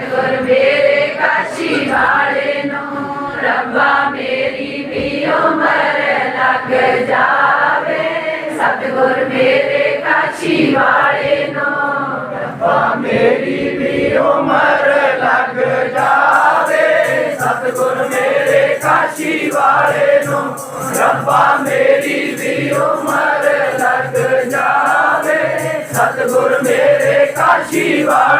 ਸਤਿਗੁਰ ਮੇਰੇ ਕਾਸ਼ੀ ਵਾਲੇ ਨੂੰ ਰੱਬਾ ਮੇਰੀ ਵੀ ਉਮਰ ਲੱਗ ਜਾਵੇ। ਸਤਿਗੁਰ ਮੇਰੇ ਕਾਸ਼ੀ ਵਾਲੇ ਨੂੰ ਰੱਬਾ ਮੇਰੀ ਵੀ ਉਮਰ ਲੱਗ ਜਾਵੇ। ਸਤਿਗੁਰ ਮੇਰੇ ਕਾਸ਼ੀ ਵਾਲੇ ਨੂੰ ਰੱਬਾ ਮੇਰੀ ਵੀ ਉਮਰ ਲੱਗ ਜਾਵੇ। ਸਤਿਗੁਰ ਮੇਰੇ ਕਾਸ਼ੀ ਵਾਲੇ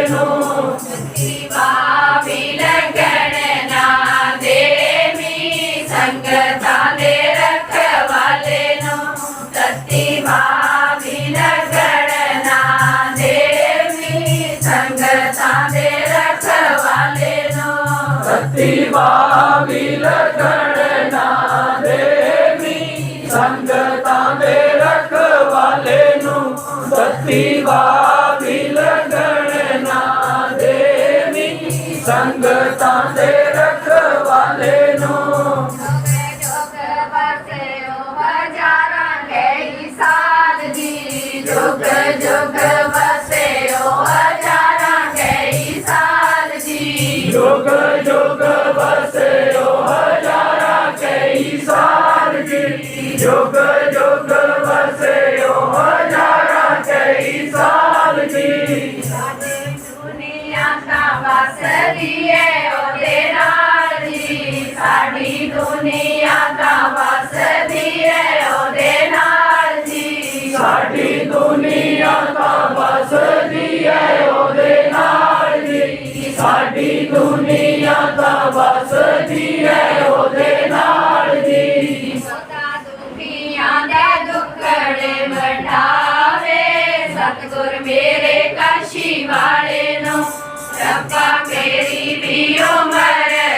ਸਤੀ ਬਾਬੀ ਲਗਣ ਨਾ ਦੇਵੀ ਸੰਗਤਾਂ ਦੇ ਰਖਵਾਲੇ ਨੂੰ ਸਤੀ ਬਾਬੀ ਲਗਣ ਨਾ ਦੇਵੀ ਸੰਗਤਾਂ ਦੇ ਰਖਵਾਲੇ ਜੁਗ ਜੁਗ ਵਸਿਓ ਹਜ਼ਾਰਾਂ ਕਈ ਸਾਲ ਜੀ ਸਾਡੀ ਦੁਨੀਆ ਤਾਂ ਵਸਦੀ ਏ ਉਹਦੇ ਨਾਲ ਜੀ। ਸਾਡੀ ਦੁਨੀਆ ਤਾਂ ਵਸਦੀ ਏ ਉਹਦੇ ਨਾਲ ਜੀ। ਸਾਡੀ ਦੁਨੀਆ ਤਾਂ ਵਸਦੀ ਹੈ ਉਹਦੇ ਨਾਲ ਜੀ। ਸਾਡੀ ਦੁਨੀਆ ਤਾਂ ਵਸਦੀ ਹੈ ਸਤਿਗੁਰ ਮੇਰੇ ਕਾਸ਼ੀ ਵਾਲੇ ਨੂੰ ਰੱਬਾ ਮੇਰੀ ਵੀ ਉਮਰ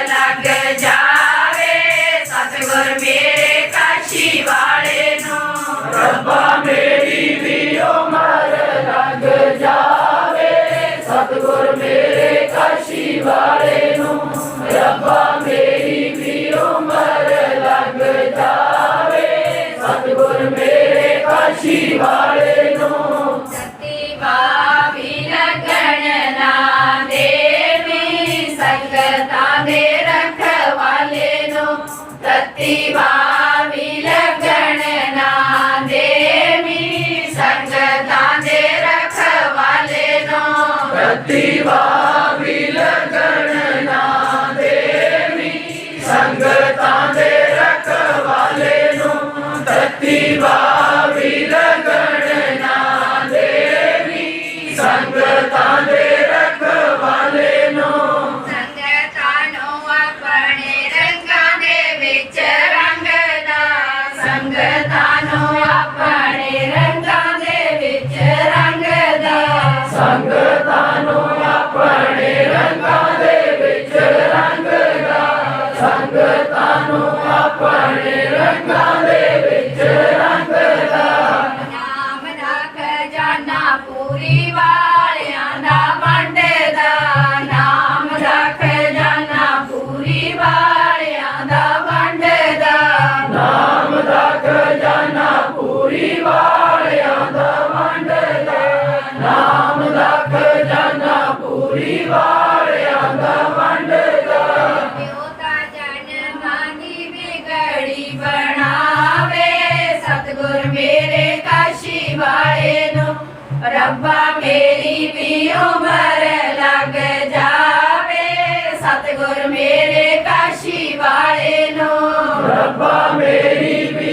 ਸਤੀ ਬਾਵੀ ਦਾ ਵੰਡਦਾ। ਪਿਓ ਤਾਂ ਜਨਮਾਂ ਦੀ ਵਿਗੜੀ ਬਣਾਵੇ। ਸਤਿਗੁਰ ਮੇਰੇ ਕਾਸ਼ੀ ਵਾਲੇ ਨੂੰ ਰੱਬਾ ਮੇਰੀ ਵੀ ਉਮਰ ਲੱਗ ਜਾਵੇ। ਸਤਿਗੁਰ ਮੇਰੇ ਕਾਸ਼ੀ ਵਾਲੇ ਨੂੰ ਰੱਬਾ ਮੇਰੀ ਵੀ